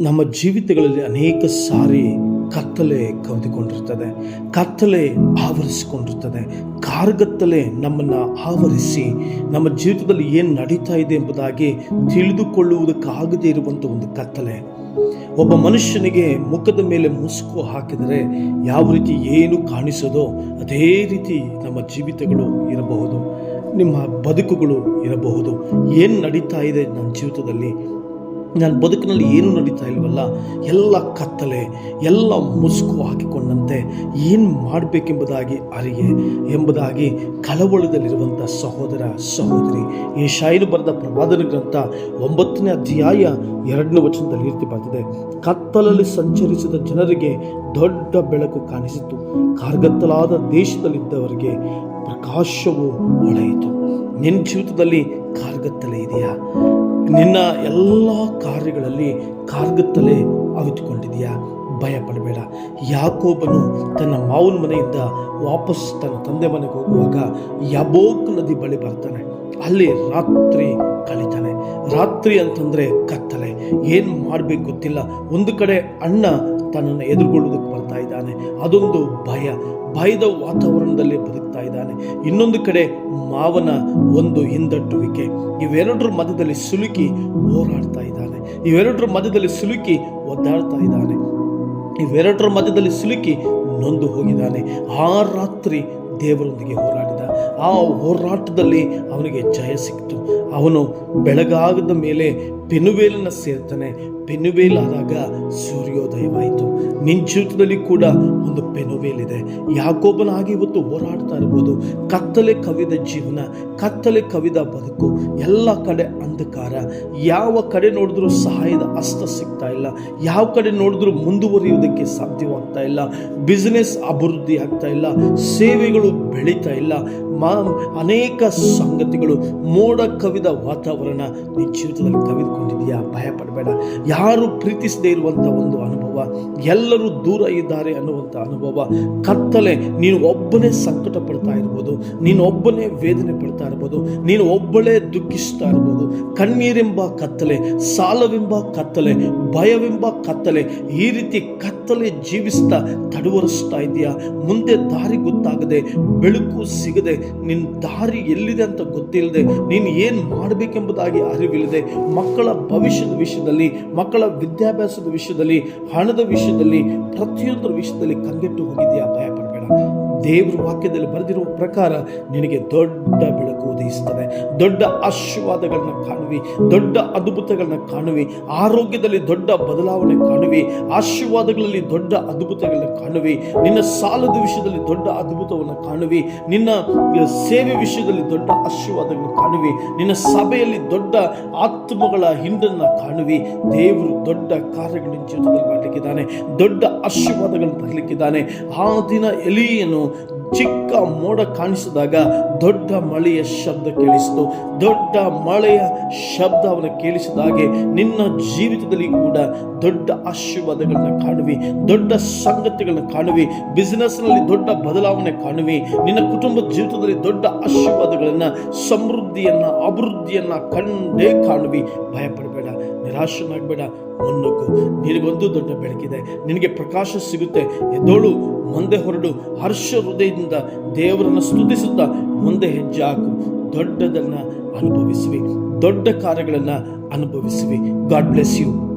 ನಮ್ಮ ಜೀವಿತಗಳಲ್ಲಿ ಅನೇಕ ಸಾರಿ ಕತ್ತಲೆ ಕವಿದುಕೊಂಡಿರ್ತದೆ. ಕತ್ತಲೆ ಆವರಿಸಿಕೊಂಡಿರ್ತದೆ. ಕಾರ್ಗತ್ತಲೆ ನಮ್ಮನ್ನು ಆವರಿಸಿ ನಮ್ಮ ಜೀವಿತದಲ್ಲಿ ಏನು ನಡೀತಾ ಇದೆ ಎಂಬುದಾಗಿ ತಿಳಿದುಕೊಳ್ಳುವುದಕ್ಕಾಗದೇ ಇರುವಂಥ ಒಂದು ಕತ್ತಲೆ. ಒಬ್ಬ ಮನುಷ್ಯನಿಗೆ ಮುಖದ ಮೇಲೆ ಮುಸುಕು ಹಾಕಿದರೆ ಯಾವ ರೀತಿ ಏನು ಕಾಣಿಸೋದೋ ಅದೇ ರೀತಿ ನಮ್ಮ ಜೀವಿತಗಳು ಇರಬಹುದು. ನಿಮ್ಮ ಬದುಕುಗಳು ಇರಬಹುದು. ಏನು ನಡೀತಾ ಇದೆ ನನ್ನ ಜೀವಿತದಲ್ಲಿ? ನನ್ನ ಬದುಕಿನಲ್ಲಿ ಏನು ನಡೀತಾ ಇಲ್ವಲ್ಲ, ಎಲ್ಲ ಕತ್ತಲೆ, ಎಲ್ಲ ಮುಸುಕು ಹಾಕಿಕೊಂಡಂತೆ ಏನು ಮಾಡಬೇಕೆಂಬುದಾಗಿ ಅರಿಯೆ, ಎಂಬುದಾಗಿ ಕಳವಳದಲ್ಲಿರುವಂಥ ಸಹೋದರ ಸಹೋದರಿ. ಈ ಶಾಯಿನ ಬರೆದ ಪ್ರವಾದನ ಗ್ರಂಥ ಒಂಬತ್ತನೇ ಅಧ್ಯಾಯ ಎರಡನೇ ವಚನದಲ್ಲಿ ರೀತಿ ಬರ್ತದೆ ಕತ್ತಲಲ್ಲಿ ಸಂಚರಿಸಿದ ಜನರಿಗೆ ದೊಡ್ಡ ಬೆಳಕು ಕಾಣಿಸಿತು. ಕಾರ್ಗತ್ತಲಾದ ದೇಶದಲ್ಲಿದ್ದವರಿಗೆ ಪ್ರಕಾಶವು ಹೊಳೆಯಿತು ನಿನ್ನ ಜೀವಿತದಲ್ಲಿ ಕಾರ್ಗತ್ತಲೆ ಇದೆಯಾ? ನಿನ್ನ ಎಲ್ಲ ಕಾರ್ಯಗಳಲ್ಲಿ ಕಾರ್ಗತ್ತಲೆ ಅವಿತುಕೊಂಡಿದೆಯಾ ಭಯ ಪಡಬೇಡ ಯಾಕೋಬನು ತನ್ನ ಮಾವನ ಮನೆಯಿಂದ ವಾಪಸ್ ತನ್ನ ತಂದೆ ಮನೆಗೆ ಹೋಗುವಾಗ ಯಬೋಕ್ ನದಿ ಬಳಿ ಬರ್ತಾನೆ. ಅಲ್ಲಿ ರಾತ್ರಿ ಕಳೀತಾನೆ. ರಾತ್ರಿ ಅಂತಂದರೆ ಕತ್ತಲೆ. ಏನು ಮಾಡಬೇಕು ಗೊತ್ತಿಲ್ಲ. ಒಂದು ಕಡೆ ಅಣ್ಣ ತನ್ನನ್ನು ಎದುರುಗೊಳ್ಳೋದಕ್ಕೆ ಬರ್ತಾ ಇದ್ದಾನೆ. ಅದೊಂದು ಭಯ. ಭಯದ ವಾತಾವರಣದಲ್ಲಿ ಬದುಕ್ತಾ ಇದ್ದಾನೆ. ಇನ್ನೊಂದು ಕಡೆ ಮಾವನ ಒಂದು ಹಿಂದಟ್ಟುವಿಕೆ. ಇವೆರಡರ ಮಧ್ಯದಲ್ಲಿ ಸಿಲುಕಿ ಹೋರಾಡ್ತಾ ಇದ್ದಾನೆ. ಇವೆರಡರ ಮಧ್ಯದಲ್ಲಿ ಸಿಲುಕಿ ಒದ್ದಾಡ್ತಾ ಇದ್ದಾನೆ. ಇವೆರಡರ ಮಧ್ಯದಲ್ಲಿ ಸಿಲುಕಿ ನೊಂದು ಹೋಗಿದ್ದಾನೆ. ಆ ರಾತ್ರಿ ದೇವರೊಂದಿಗೆ ಹೋರಾಡಿದ. ಆ ಹೋರಾಟದಲ್ಲಿ ಅವನಿಗೆ ಜಯ ಸಿಕ್ತು. ಅವನು ಬೆಳಗಾಗದ ಮೇಲೆ ಪೆನುವೇಲನ್ನು ಸೇರ್ತಾನೆ. ಪೆನುವೇಲಾದಾಗ ಸೂರ್ಯೋದಯವಾಯಿತು. ನಿನ್ನ ಜೀವಿತದಲ್ಲಿ ಕೂಡ ಒಂದು ಪೆನುವೇಲಿದೆ. ಯಾಕೋಬನಾಗಿ ಇವತ್ತು ಹೋರಾಡ್ತಾ ಇರ್ಬೋದು. ಕತ್ತಲೆ ಕವಿದ ಜೀವನ, ಕತ್ತಲೆ ಕವಿದ ಬದುಕು, ಎಲ್ಲ ಕಡೆ ಅಂಧಕಾರ. ಯಾವ ಕಡೆ ನೋಡಿದ್ರೂ ಸಹಾಯದ ಅಸ್ತ ಸಿಗ್ತಾ ಇಲ್ಲ. ಯಾವ ಕಡೆ ನೋಡಿದ್ರೂ ಮುಂದುವರಿಯುವುದಕ್ಕೆ ಸಾಧ್ಯವಾಗ್ತಾ ಇಲ್ಲ. ಬಿಸ್ನೆಸ್ ಅಭಿವೃದ್ಧಿ ಆಗ್ತಾ ಇಲ್ಲ. ಸೇವೆಗಳು ಬೆಳೀತಾ ಇಲ್ಲ. ಮಾ ಅನೇಕ ಸಂಗತಿಗಳು ಮೋಡ ಕವಿದ ವಾತಾವರಣ ನಿನ್ನ ಜೀವಿತದಲ್ಲಿ ಕವಿದುಕೊಂಡಿದೆಯಾ? ಭಯ ಪಡಬೇಡ ಯಾರು ಪ್ರೀತಿಸದೇ ಇರುವಂಥ ಒಂದು ಅನುಭವ ಎಲ್ಲರೂ ದೂರ ಇದ್ದಾರೆ ಅನ್ನುವಂಥ ಅನುಭವ. ಕತ್ತಲೆ ನೀನು ಒಬ್ಬನೇ ಸಂಕಟ ಪಡ್ತಾ ಇರ್ಬೋದು, ನೀನು ಒಬ್ಬನೇ ವೇದನೆ ಪಡ್ತಾ ಇರ್ಬೋದು, ನೀನು ಒಬ್ಬಳೇ ದುಃಖಿಸ್ತಾ ಇರ್ಬೋದು. ಕಣ್ಣೀರೆಂಬ ಕತ್ತಲೆ, ಸಾಲವೆಂಬ ಕತ್ತಲೆ, ಭಯವೆಂಬ ಕತ್ತಲೆ, ಈ ರೀತಿ ಕತ್ತಲೆ ಜೀವಿಸ್ತಾ ತಡವರಿಸ್ತಾ ಇದೆಯಾ? ಮುಂದೆ ದಾರಿ ಗೊತ್ತಾಗದೆ, ಬೆಳಕು ಸಿಗದೆ ನಿನ್ನ ದಾರಿ ಎಲ್ಲಿದೆ ಅಂತ ಗೊತ್ತಿಲ್ಲದೆ, ನೀನು ಏನು ಮಾಡಬೇಕೆಂಬುದಾಗಿ ಅರಿವಿಲ್ಲದೆ, ಮಕ್ಕಳ ಭವಿಷ್ಯದ ವಿಷಯದಲ್ಲಿ, ಮಕ್ಕಳ ವಿದ್ಯಾಭ್ಯಾಸದ ವಿಷಯದಲ್ಲಿ ಹಣದ ವಿಷಯದಲ್ಲಿ ಪ್ರತಿಯೊಂದರ ವಿಷಯದಲ್ಲಿ ಕಂಗೆಟ್ಟು ಹೋಗಿದೆಯಾ ಭಯ ದೇವ್ರ ವಾಕ್ಯದಲ್ಲಿ ಬರೆದಿರುವ ಪ್ರಕಾರ ನಿನಗೆ ದೊಡ್ಡ ಬೆಳಕು ಉದಯಿಸ್ತದೆ ದೊಡ್ಡ ಆಶೀರ್ವಾದಗಳನ್ನ ಕಾಣುವಿ, ದೊಡ್ಡ ಅದ್ಭುತಗಳನ್ನ ಕಾಣುವಿ, ಆರೋಗ್ಯದಲ್ಲಿ ದೊಡ್ಡ ಬದಲಾವಣೆ ಕಾಣುವಿ, ಆಶೀರ್ವಾದಗಳಲ್ಲಿ ದೊಡ್ಡ ಅದ್ಭುತಗಳನ್ನ ಕಾಣುವಿ, ನಿನ್ನ ಸಾಲದ ವಿಷಯದಲ್ಲಿ ದೊಡ್ಡ ಅದ್ಭುತವನ್ನು ಕಾಣುವಿ, ನಿನ್ನ ಸೇವೆ ವಿಷಯದಲ್ಲಿ ದೊಡ್ಡ ಆಶೀರ್ವಾದಗಳನ್ನು ಕಾಣುವಿ, ನಿನ್ನ ಸಭೆಯಲ್ಲಿ ದೊಡ್ಡ ಆತ್ಮಗಳ ಹಿಂದನ್ನು ಕಾಣುವಿ, ದೇವರು ದೊಡ್ಡ ಕಾರ್ಯಗಳ ಜೀವನದಲ್ಲಿ ಮಾಡಲಿಕ್ಕಿದ್ದಾನೆ, ದೊಡ್ಡ ಆಶೀರ್ವಾದಗಳನ್ನು ತರಲಿಕ್ಕಿದ್ದಾನೆ. ಆ ದಿನ ಎಲಿಯನು ಚಿಕ್ಕ ಮೋಡ ಕಾಣಿಸಿದಾಗ ದೊಡ್ಡ ಮಳೆಯ ಶಬ್ದ ಕೇಳಿಸಿತು. ದೊಡ್ಡ ಮಳೆಯ ಶಬ್ದ ಅವನು ಕೇಳಿಸಿದಾಗೆ ನಿನ್ನ ಜೀವಿತದಲ್ಲಿ ಕೂಡ ದೊಡ್ಡ ಆಶೀರ್ವಾದಗಳನ್ನ ಕಾಣುವಿ, ದೊಡ್ಡ ಸಂಗತಿಗಳನ್ನ ಕಾಣುವಿ ಬಿಸ್ನೆಸ್ನಲ್ಲಿ ದೊಡ್ಡ ಬದಲಾವಣೆ ಕಾಣುವಿ, ನಿನ್ನ ಕುಟುಂಬದ ಜೀವಿತದಲ್ಲಿ ದೊಡ್ಡ ಆಶೀರ್ವಾದಗಳನ್ನ, ಸಮೃದ್ಧಿಯನ್ನ, ಅಭಿವೃದ್ಧಿಯನ್ನ ಕಂಡೇ ಕಾಣುವಿ. ಭಯಪಡಬೇಡ. ನಿರಾಶನಾಗಬೇಡ ಮುನ್ನುಗ್ಗು. ನಿನಗೊಂದು ದೊಡ್ಡ ಬೆಳಕಿದೆ. ನಿನಗೆ ಪ್ರಕಾಶ ಸಿಗುತ್ತೆ. ಎದ್ದೋಳು, ಮುಂದೆ ಹೊರಡು. ಹರ್ಷ ಹೃದಯದಿಂದ ದೇವರನ್ನು ಸ್ತುತಿಸುತ್ತಾ ಮುಂದೆ ಹೆಜ್ಜೆ ಹಾಕು. ದೊಡ್ಡದನ್ನು ಅನುಭವಿಸುವಿ. ದೊಡ್ಡ ಕಾರ್ಯಗಳನ್ನು ಅನುಭವಿಸುವಿ. God bless you